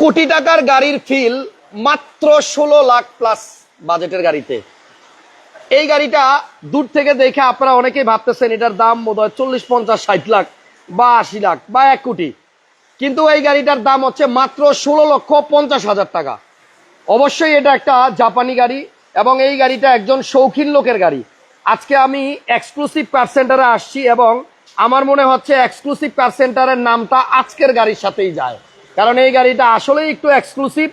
কোটি টাকার গাড়ির ফিল মাত্র ষোলো লাখ প্লাস বাজেটের গাড়িতে। এই গাড়িটা দূর থেকে দেখে আপনারা অনেকেই ভাবতেছেন, এটার দাম বোধ হয় চল্লিশ, পঞ্চাশ, ষাট লাখ বা আশি লাখ বা এক কোটি। কিন্তু এই গাড়িটার দাম হচ্ছে মাত্র ষোলো লক্ষ পঞ্চাশ হাজার টাকা। অবশ্যই এটা একটা জাপানি গাড়ি এবং এই গাড়িটা একজন শৌখিন লোকের গাড়ি। আজকে আমি এক্সক্লুসিভ কার সেন্টারে আসছি এবং আমার মনে হচ্ছে এক্সক্লুসিভ কার সেন্টারের নামটা আজকের গাড়ির সাথেই যায়। কারণ এই গাড়িটা আসলেই একটু এক্সক্লুসিভ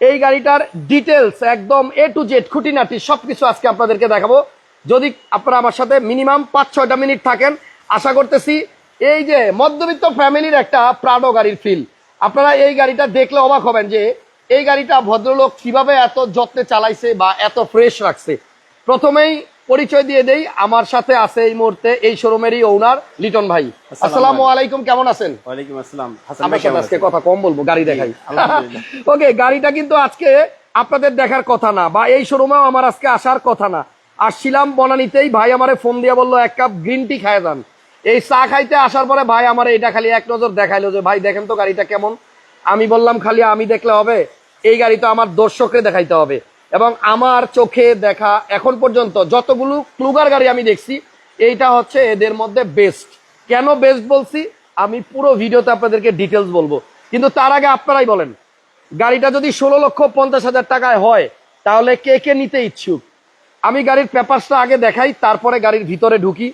এই গাড়িটার ডিটেলস একদম এ টু জেড খুঁটিনাটি সব কিছু আজকে আপনাদেরকে দেখাবো। যদি আপনারা আমার সাথে মিনিমাম পাঁচ, ছয়টা মিনিট থাকেন, আশা করতেছি এই যে মধ্যবিত্ত ফ্যামিলির একটা প্রাডো গাড়ির ফিল আপনারা এই গাড়িটা দেখলে অবাক হবেন যে এই গাড়িটা ভদ্রলোক কীভাবে এত যত্নে চালাইছে বা এত ফ্রেশ রাখছে। প্রথমেই পরিচয় দিয়ে দেই আমার সাথে আছে এই মুহূর্তে এই শোরুমেরই ওনার লিটন ভাই। আসসালামু আলাইকুম। কেমন আছেন? ওয়ালাইকুম আসসালাম। আমার সাথে আজকে কথা কম বলব গাড়ি দেখাই। ওকে গাড়িটা কিন্তু আজকে আপনাদের দেখার কথা না বা এই শোরুমেও আমার আজকে আসার কথা না। আসছিলাম বনানিতেই ভাই আমারে ফোন দিয়ে বলল এক কাপ গ্রিন টি খায় যান। এই চা খাইতে আসার পরে ভাই আমার এটা খালি এক নজর দেখাইলো যে ভাই দেখেন তো গাড়িটা কেমন? আমি বললাম খালি আমি দেখলে হবে এই গাড়ি তো আমার দর্শকরে দেখাইতে হবে। এবং আমার চোখে দেখা এখন পর্যন্ত যতগুলো ক্লুগার গাড়ি আমি দেখছি এইটা হচ্ছে এদের মধ্যে বেস্ট কেন বেস্ট বলছি? আমি পুরো ভিডিওতে আপনাদেরকে ডিটেলস বলব। কিন্তু তার আগে আপনারাই বলেন গাড়িটা যদি ষোলো লক্ষ পঞ্চাশ হাজার টাকায় হয় তাহলে কে কে নিতে ইচ্ছুক? আমি গাড়ির পেপারসটা আগে দেখাই তারপরে গাড়ির ভিতরে ঢুকি।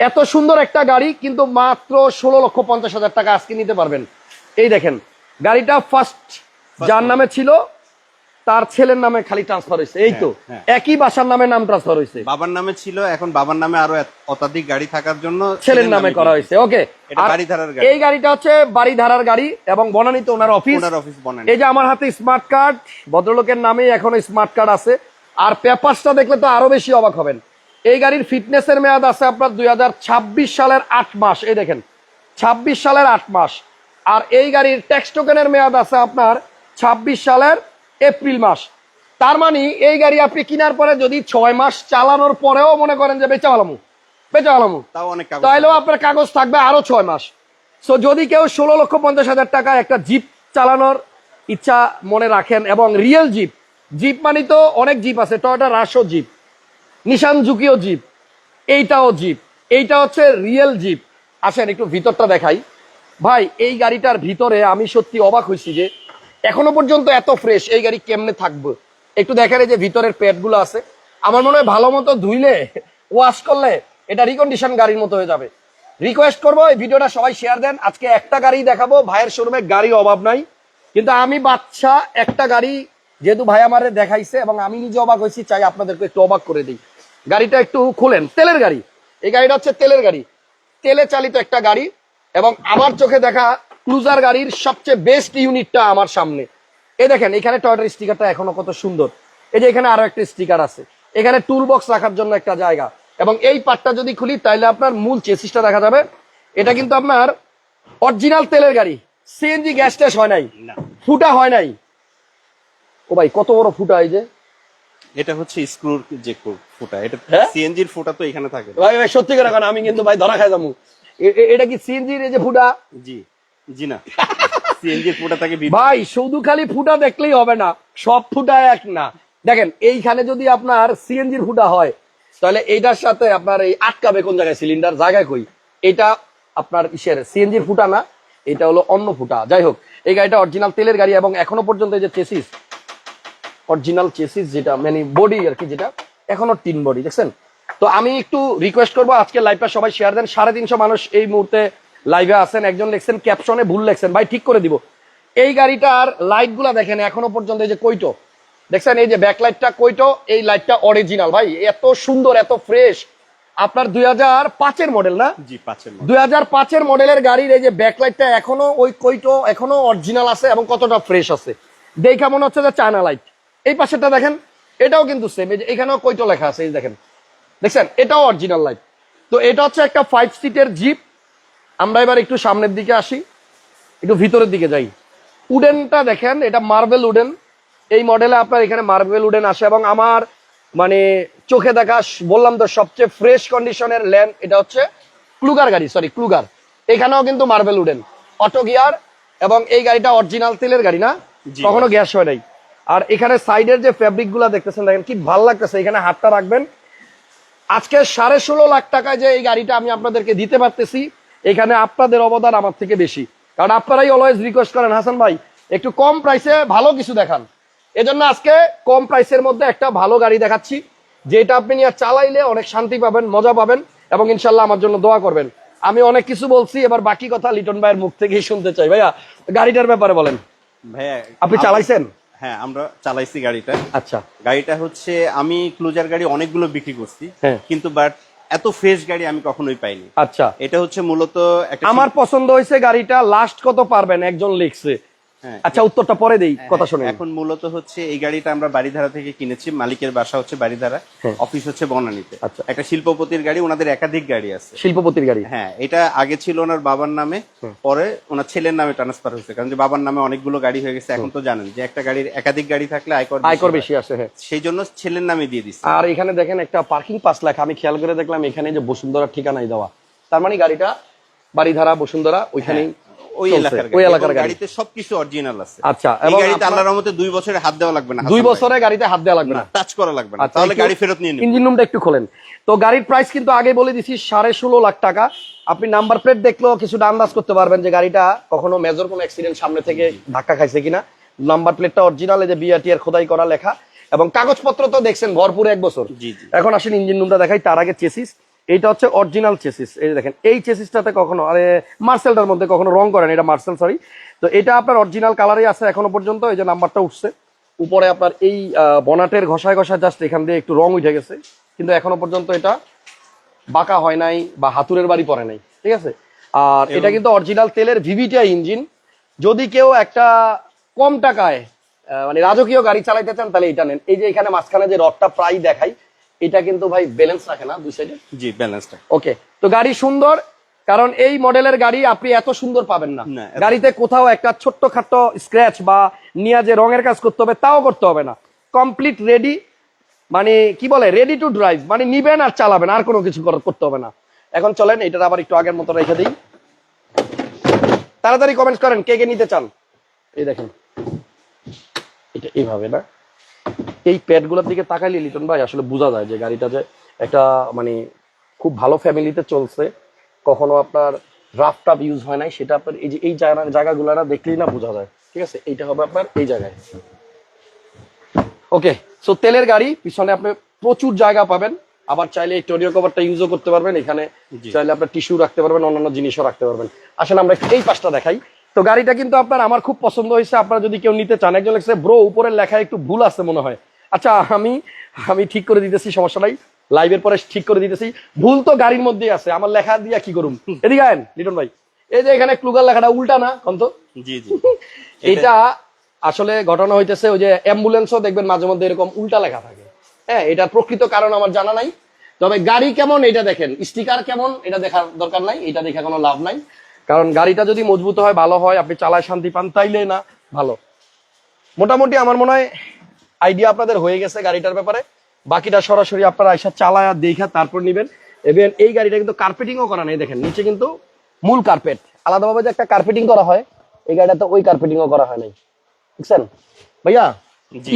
এত সুন্দর একটা গাড়ি কিন্তু মাত্র ষোলো লক্ষ পঞ্চাশ হাজার টাকা আজকে নিতে পারবেন। এই দেখেন গাড়িটা ফার্স্ট যার নামে ছিল তার ছেলের নামে খালি ট্রান্সফার হয়েছে। এই তো হ্যাঁ, হ্যাঁ। একই বাসার নামে নাম ট্রান্সফার হয়েছে। বাবার নামে ছিল এখন বাবার নামে আরও অত্যাধিক গাড়ি থাকার জন্য ছেলের নামে করা হয়েছে ওকে। এই গাড়িটা হচ্ছে বাড়িধারার গাড়ি এবং বনানীতে ওনার অফিস ওনার অফিস বনানী। এই যে আমার হাতে স্মার্ট কার্ড ভদ্রলোকের নামে এখন স্মার্ট কার্ড আছে। আর পেপারসটা দেখলে তো আরও বেশি অবাক হবেন। এই গাড়ির ফিটনেসের মেয়াদ আছে আপনার দুই হাজার ছাব্বিশ সালের আট মাস এই দেখেন। ছাব্বিশ সালের আট মাস। আর এই গাড়ির ট্যাক্স টোকেনের মেয়াদ আছে আপনার ছাব্বিশ সালের এপ্রিল মাস। তার মানে এই গাড়ি আপনি কেনার পরে যদি ছয় মাস চালানোর পরেও মনে করেন যে বেচা ভালামু বেচা ভালামু তাও অনেক কাগজ তাহলেও আপনার কাগজ থাকবে আরও ছয় মাস। সো যদি কেউ ষোলো লক্ষ পঞ্চাশ হাজার টাকা একটা জিপ চালানোর ইচ্ছা মনে রাখেন এবং রিয়েল জিপ জিপ মানে তো অনেক জিপ আছে Toyota rush jeep Nissan Juke jeep এইটাও জিপ এইটা হচ্ছে রিয়েল জিপ। আসেন একটু ভিতরটা দেখাই। ভাই এই গাড়িটার ভিতরে আমি সত্যি অবাক হয়েছি যে এখনও পর্যন্ত এত ফ্রেশ এই গাড়ি কেমনে থাকবে? একটু দেখেন এই যে ভিতরের প্যাডগুলো আছে। আমার মনে হয় ভালো মতো ধুইলে ওয়াশ করলে এটা রিকন্ডিশন গাড়ির মতো হয়ে যাবে। রিকোয়েস্ট করব, এই ভিডিওটা সবাই শেয়ার দেন। আজকে একটা গাড়ি দেখাবো। ভাইয়ের শোরুমে গাড়ি অভাব নাই। কিন্তু আমি বাচ্চা, একটা গাড়ি যেহেতু ভাই আমারে দেখাইছে এবং আমি নিজে অবাক হয়েছি, চাই আপনাদেরকে একটু অবাক করে দিই। গাড়িটা একটু খুলেন। তেলের গাড়ি। এই গাড়িটা হচ্ছে তেলের গাড়ি। তেলে চালিত একটা গাড়ি এবং আমার চোখে দেখা ক্রুজার গাড়ির সবচেয়ে বেস্ট ইউনিটটা আমার সামনে। এই দেখেন এখানে টয়টার স্টিকারটা এখনও কত সুন্দর। এই যে এখানে আরও একটা স্টিকার আছে। এখানে টুল বক্স রাখার জন্য একটা জায়গা। এবং এই পার্টটা যদি খুলি তাহলে আপনার মূল চেসিসটা দেখা যাবে। এটা কিন্তু আপনার অরিজিনাল তেলের গাড়ি। সিএনজি গ্যাস ট্যাস হয় নাই। না। ফুটা হয় নাই। ও ভাই কত বড় ফুটা এই যে। এটা হচ্ছে স্ক্রুর যে ফুটা। এটা হ্যাঁ? সিএনজির ফুটা তো এখানে থাকে। ভাই ভাই সত্যি করে এখন আমি কিন্তু ভাই ধরা খাই যাব। এ- এ- এটা কি সিএনজির এই যে ফুটা? জি। জি না। সিএনজির ফুটা থাকে ভাই, শুধু খালি ফুটা দেখলেই হবে না, সব ফুটা এক না। দেখেন, এইখানে যদি আপনার সিএনজির ফুটা হয়, তাহলে সাথে আপনার এই আটকাবে কোন জায়গায় সিলিন্ডার জায়গায় কই? এটা আপনার ইসের সিএনজির ফুটা না, এটা হলো অন্য ফুটা। যাই হোক, এই গাড়িটা অরিজিনাল তেলের গাড়ি এবং এখনও পর্যন্ত যে চেসিস অরিজিনাল চেসিস যেটা মানে বডি আর কি যেটা, এখনও টিন বডি দেখছেন? তো আমি একটু রিকোয়েস্ট করব, আজকে লাইভটা সবাই শেয়ার দেন, সাড়ে তিনশো মানুষ এই মুহূর্তে লাইভে আছেন একজন লিখছেন ক্যাপশনে ভুল লিখছেন। ভাই ঠিক করে দিব। এই গাড়িটার লাইটগুলা দেখেন এখনও পর্যন্ত এই যে কইটো। দেখছেন এই যে ব্যাকলাইটটা কইটো এই লাইটটা অরিজিনাল ভাই এত সুন্দর এত ফ্রেশ আপনার দুই হাজার পাঁচের মডেল না? জি পাঁচের দুই হাজার পাঁচের মডেলের গাড়ির এই যে ব্যাকলাইটটা এখনও ওই কইটো এখনও অরিজিনাল আছে এবং কতটা ফ্রেশ আছে। দেখা মনে হচ্ছে যে চায়না লাইট এই পাশেরটা দেখেন এটাও কিন্তু সেম এই যে এখানেও কইটো লেখা আছে এই দেখেন। দেখছেন এটাও অরিজিনাল লাইট তো এটা হচ্ছে একটা ফাইভ সিটের জিপ আমরা এবার একটু সামনের দিকে আসি একটু ভিতরের দিকে যাই। উডেনটা দেখেন এটা মার্বেল উডেন। এই মডেলে আপনার এখানে মার্বেল উডেন আসে এবং আমার মানে চোখে দেখা বললাম তো সবচেয়ে ফ্রেশ কন্ডিশনের ল্যান্ড এটা হচ্ছে ক্লুগার গাড়ি সরি ক্লুগার। এখানেও কিন্তু মার্বেল উডেন। অটো গিয়ার এবং এই গাড়িটা অরিজিনাল তেলের গাড়ি না? কখনো গ্যাস হয় নাই। আর এখানে সাইডের যে ফ্যাব্রিকগুলা দেখতেছেন দেখেন কি ভালো লাগতেছে এখানে হাতটা রাখবেন। আজকে সাড়ে ষোলো লাখ টাকায় যে এই গাড়িটা আমি আপনাদেরকে দিতে পারতেছি এখানে আপনাদের অবদান আমার থেকে বেশি। কারণ আপনারাই অলওয়েজ রিকোয়েস্ট করেন হাসান ভাই একটু কম প্রাইসে ভালো কিছু দেখান। এজন্য আজকে কম প্রাইসের মধ্যে একটা ভালো গাড়ি দেখাচ্ছি যেটা আপনি নিয়ে চালাইলে অনেক শান্তি পাবেন মজা পাবেন এবং ইনশাল্লাহ আমার জন্য দোয়া করবেন। আমি অনেক কিছু বলছি এবার বাকি কথা লিটন ভাইয়ের মুখ থেকেই শুনতে চাই। ভাইয়া গাড়িটার ব্যাপারে বলেন। ভাইয়া আপনি চালাইছেন? হ্যাঁ আমরা চালাইছি গাড়িটা। আচ্ছা। গাড়িটা হচ্ছে আমি ক্লোজার গাড়ি অনেকগুলো বিক্রি করছি। হ্যাঁ। কিন্তু বাট এত ফ্রেশ গাড়ি আমি কখনোই পাইনি আচ্ছা এটা হচ্ছে মূলত আমার পছন্দ হয়েছে গাড়িটা লাস্ট কত পারবেন একজন লিখছে। আচ্ছা উত্তরটা পরে দেই কথা শুনে এখন মূলত হচ্ছে এই গাড়িটা আমরা বাড়িধারা থেকে কিনেছি মালিকের বাসা হচ্ছে বাড়িধারা হ্যাঁ। অফিস হচ্ছে বনানীতে। আচ্ছা। একটা শিল্পপতির গাড়ি ওনাদের একাধিক গাড়ি আছে। শিল্পপতির গাড়ি? হ্যাঁ এটা আগে ছিল ওনার বাবার নামে পরে ওনার ছেলের নামে ট্রান্সফার হয়েছে কারণ যে বাবার নামে অনেকগুলো গাড়ি হয়ে গেছে এখন তো জানেন যে একটা গাড়ির একাধিক গাড়ি থাকলে আয়কর আয়কর বেশি আসে হ্যাঁ। সেই জন্য ছেলের নামে দিয়ে দিচ্ছে আর এখানে দেখেন একটা পার্কিং পাস লেখা আমি খেয়াল করে দেখলাম এখানে যে বসুন্ধরা ঠিকানাই দেওয়া। তার মানে গাড়িটা বাড়িধারা বসুন্ধরা ওইখানেই ওই এলাকার ওই এলাকার গাড়িতে সবকিছু অরিজিনাল আছে। আচ্ছা এই গাড়িতে আল্লাহর রহমতে দুই বছরে হাত দেওয়া লাগবে না দুই বছরে গাড়িতে হাত দেওয়া লাগবে না। টাচ করা লাগবে না। আচ্ছা, তাহলে গাড়ি ফেরত নিয়ে নেবে। ইঞ্জিন রুমটা একটু খোলেন। তো গাড়ির প্রাইস কিন্তু আগে বলে দিছি সাড়ে ষোলো লাখ টাকা। আপনি নাম্বার প্লেট দেখলেও কিছুটা আন্দাজ করতে পারবেন যে গাড়িটা কখনো মেজর কোনো অ্যাক্সিডেন্ট সামনে থেকে ধাক্কা খাইছে কিনা। নাম্বার প্লেটটা অরিজিনাল যে বিআরটি এর খোদাই করা লেখা। এবং কাগজপত্র তো দেখছেন ভরপুর এক বছর। এখন আসেন ইঞ্জিন রুমটা দেখাই তার আগে চেসিস এইটা হচ্ছে অরিজিনাল চেসিস এই দেখেন এই চেসিসটাতে কখনো আরে মার্সেলটার মধ্যে কখনো রং করেন এটা মার্সেল সরি তো এটা আপনার অরিজিনাল কালারই আছে এখনও পর্যন্ত এই যে নাম্বারটা উঠছে। উপরে আপনার এই বনাটের ঘষায় ঘষায় জাস্ট এখান দিয়ে একটু রং উঠে গেছে। কিন্তু এখনও পর্যন্ত এটা বাঁকা হয় নাই বা হাতুরের বাড়ি পরে নাই ঠিক আছে? আর এটা কিন্তু অরিজিনাল তেলের ভিভিটিআই ইঞ্জিন যদি কেউ একটা কম টাকায় মানে রাজকীয় গাড়ি চালাইতে চান তাহলে এটা নেন। এই যে এখানে মাঝখানে যে রডটা প্রায় দেখাই এটা কিন্তু ভাই ব্যালেন্স রাখে না দুই সাইডে জি ব্যালেন্সটা ওকে তো গাড়ি সুন্দর কারণ এই মডেলের গাড়ি আপনি এত সুন্দর পাবেন না। না, গাড়িতে কোথাও একটা ছোট্ট খাট্ট স্ক্র্যাচ বা নিয়ে যে রঙের কাজ করতে হবে তাও করতে হবে না। কমপ্লিট রেডি মানে কি বলে রেডি টু ড্রাইভ মানে নিবেন আর চালাবেন আর কোনো কিছু করতে হবে না। এখন চলেন এটার আবার একটু আগের মতো রেখে দিই। তাড়াতাড়ি কমেন্টস করেন কে কে নিতে চান? এই দেখেন। এটা এইভাবে না? এই প্যাডগুলোর দিকে তাকাইলে লিটন ভাই আসলে বোঝা যায় যে গাড়িটা যে একটা মানে খুব ভালো ফ্যামিলিতে চলছে। কখনো আপনার রাফ টাফ ইউজ হয় নাই সেটা আপনার এই যে এই জায়গা জায়গাগুলো না দেখলেই না বোঝা যায়। ঠিক আছে? এইটা হবে আপনার এই জায়গায়। ওকে সো তেলের গাড়ি পিছনে আপনি প্রচুর জায়গা পাবেন। আবার চাইলে এই টোরিও কভারটা ইউজও করতে পারবেন। এখানে চাইলে আপনার টিস্যু রাখতে পারবেন অন্যান্য জিনিসও রাখতে পারবেন। আসলে আমরা এই পাশটা দেখাই। তো গাড়িটা কিন্তু আপনার আমার খুব পছন্দ হয়েছে। আপনারা যদি কেউ নিতে চান একজন লিখছে ব্রো উপরের লেখায় একটু ভুল আছে মনে হয়। আচ্ছা আমি আমি ঠিক করে দিতেছি সমস্যা নাই। লাইভের পরে ঠিক করে দিতেছি। ভুল তো গাড়ির মধ্যে আছে আমার লেখা দিয়া কি করুম? এদিকে আয়েন লিটন ভাই। এই যে এখানে ক্লুগার লেখাটা উল্টা না কন্ত? জি জি। এটা আসলে ঘটনা হইতেছে ওই যে অ্যাম্বুলেন্সও দেখবেন মাঝে মধ্যে এরকম উল্টা লেখা থাকে। হ্যাঁ এটা প্রকৃত কারণ আমার জানা নাই। তবে গাড়ি কেমন এটা দেখেন। স্টিকার কেমন এটা দেখার দরকার নাই এটা দেখে কোনো লাভ নাই। কারণ গাড়িটা যদি মজবুত হয় ভালো হয় আপনি চালায় শান্তি পান তাইলে না ভালো। মোটামুটি আমার মনে হয় আইডিয়া আপনাদের হয়ে গেছে গাড়িটার ব্যাপারে। বাকিটা সরাসরি আপনারা এসে চালায় দেখা তারপর নিবেন। এবং এই গাড়িটা কিন্তু কার্পেটিংও করা নেই দেখেন নিচে কিন্তু মূল কার্পেট আলাদাভাবে যে একটা কার্পেটিং করা হয় এই গাড়িটাতে ওই কার্পেটিংও করা হয় নাই। বুঝছেন? ভাইয়া।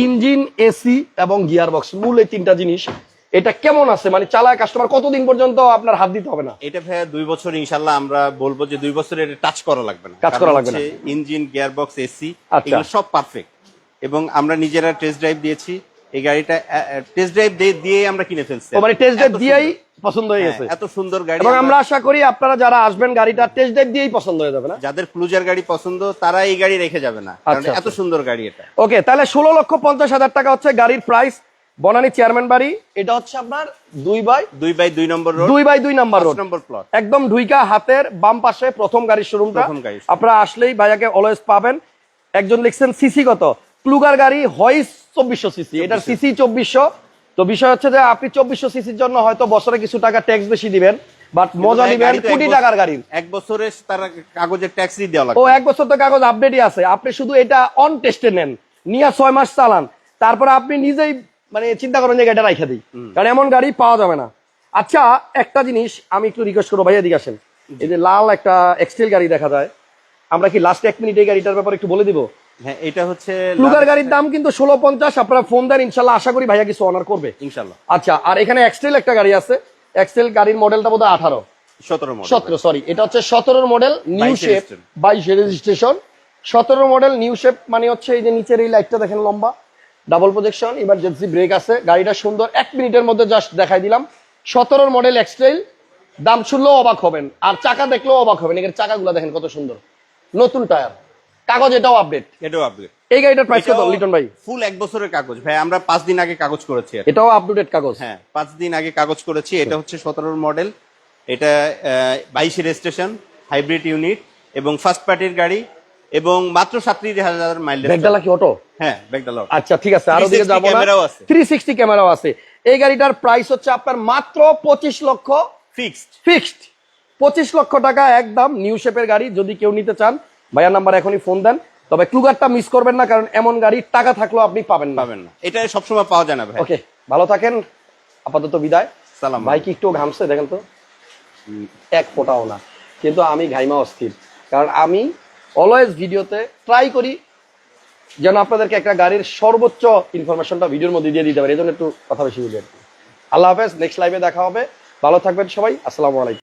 ইঞ্জিন এসি এবং গিয়ার বক্স মূল এই তিনটা জিনিস এটা কেমন আছে? মানে চালায় কাস্টমার কতদিন পর্যন্ত আপনার হাত দিতে হবে না? এটা ভাইয়া দুই বছর ইনশাল্লাহ আমরা বলব যে দুই বছর এটা টাচ করা লাগবে না। Touch করা লাগবে না। ইঞ্জিন গিয়ার বক্স এসি আচ্ছা। এগুলো সব পারফেক্ট এবং আমরা নিজেরা টেস্ট ড্রাইভ দিয়েছি। এই গাড়িটা টেস্ট ড্রাইভ দিয়ে আমরা কিনে ফেলছি। মানে টেস্ট ড্রাইভ এত দিয়েই সুন্দর। পছন্দ হয়ে হ্যাঁ, গেছে এত সুন্দর গাড়ি এবং আমরা আশা করি আপনারা যারা আসবেন গাড়িটা টেস্ট ড্রাইভ দিয়েই পছন্দ হয়ে যাবে না? যাদের ক্লুজার গাড়ি পছন্দ তারা এই গাড়ি রেখে যাবে না। কারণ আচ্ছা, এত সুন্দর গাড়ি এটা। ওকে তাহলে ষোলো লক্ষ পঞ্চাশ হাজার টাকা হচ্ছে গাড়ির প্রাইস বনানী চেয়ারম্যান বাড়ি। এটা হচ্ছে আপনার দুই বাই দুই বাই দুই নম্বর রোড দুই বাই দুই নম্বর রোড নম্বর প্লট একদম ঢুইকা হাতের বাম পাশে প্রথম গাড়ির শোরুমটা। আপনারা আসলেই ভাইয়াকে অলওয়েজ পাবেন। একজন লিখছেন সিসি কত? ক্লুগার গাড়ি হইস চব্বিশশো সিসি এটার সিসি। চব্বিশশো। তো বিষয় হচ্ছে যে আপনি চব্বিশশো সিসির জন্য হয়তো বছরে কিছু টাকা ট্যাক্স বেশি দিবেন বাট মজা নিবেন গাড়ি কোটি টাকার গাড়ির এক বছরে তারা কাগজের ট্যাক্স দেওয়া ও এক বছর তো কাগজ আপডেটই আছে। আপনি শুধু এটা অন টেস্টে নেন নিয়ে ছয় মাস চালান। তারপরে আপনি নিজেই মানে চিন্তা করেন যে গাড়িটা রাইখা দিই। কারণ এমন গাড়ি পাওয়া যাবে না। আচ্ছা একটা জিনিস আমি একটু রিকোয়েস্ট করব ভাইয়া দিকে আসেন। এই যে লাল একটা এক্সটেল গাড়ি দেখা যায়। আমরা কি লাস্ট এক মিনিট এই গাড়িটার ব্যাপারে একটু বলে দিব? হ্যাঁ এটা হচ্ছে ক্লুগার গাড়ির দাম কিন্তু ষোলো পঞ্চাশ আপনারা ফোন দেন ইনশাল্লাহ আশা করি ভাইয়া কিছু অনার করবে। ইনশাল্লাহ। আচ্ছা আর এখানে এক্সটেল একটা গাড়ি আছে। এক্সটেল গাড়ির মডেলটা বোধ আঠারো। সতেরো সরি এটা হচ্ছে সতেরোর মডেল নিউ শেপ বাইশে রেজিস্ট্রেশন সতেরো মডেল নিউ শেপ মানে হচ্ছে এই যে নিচের এই লাইটটা দেখেন লম্বা। ডাবল প্রজেকশন ইমার্জেন্সি ব্রেক আছে। গাড়িটা সুন্দর এক মিনিটের মধ্যে জাস্ট দেখাই দিলাম। সতেরোর মডেল এক্সটাইল দাম শুনলেও অবাক হবেন। আর চাকা দেখলেও অবাক হবেন। এখানে চাকাগুলো দেখেন কত সুন্দর। নতুন টায়ার কাগজ এটাও আপডেট এটাও আপডেট এই গাড়িটার প্রাইস কত লিটন ভাই? ফুল এক বছরের কাগজ। ভাই আমরা পাঁচ দিন আগে কাগজ করেছি এটাও আপডেটেড কাগজ। হ্যাঁ পাঁচ দিন আগে কাগজ করেছি। এটা হচ্ছে সতেরোর মডেল এটা বাইশে রেজিস্ট্রেশন হাইব্রিড ইউনিট এবং ফার্স্ট পার্টির গাড়ি এবং মাত্র সাতত্রিশ হাজার মাইল ব্যাগডালা কি অটো হ্যাঁ ব্যাগডালর আচ্ছা ঠিক আছে আরও দিকে 360 যাব না। ক্যামেরাও আছে। থ্রি সিক্সটি ক্যামেরাও আছে। এই গাড়িটার প্রাইস হচ্ছে আপনার মাত্র পঁচিশ লক্ষ ফিক্সড ফিক্সড পঁচিশ লক্ষ টাকা একদম নিউ শেপের গাড়ি যদি কেউ নিতে চান ভাইয়ার নাম্বার এখনই ফোন দেন। তবে ক্লুগারটা মিস করবেন না কারণ এমন গাড়ি টাকা থাকলেও আপনি পাবেন না। পাবেন না। এটা সবসময় পাওয়া যায় না ভাই। ওকে ভালো থাকেন। আপাতত বিদায়। সালাম ভাই কি একটু ঘামছে দেখেন তো। এক ফোটাও না। কিন্তু আমি ঘাইমা অস্থির। কারণ আমি অলওয়েজ ভিডিওতে ট্রাই করি যেন আপনাদেরকে একটা গাড়ির সর্বোচ্চ ইনফরমেশনটা ভিডিওর মধ্যে দিয়ে দিতে পারি। এই জন্য একটু কথা বেশি বলি আর কি। আল্লাহ হাফেজ নেক্সট লাইভে দেখা হবে। ভালো থাকবেন সবাই। আসসালামু আলাইকুম।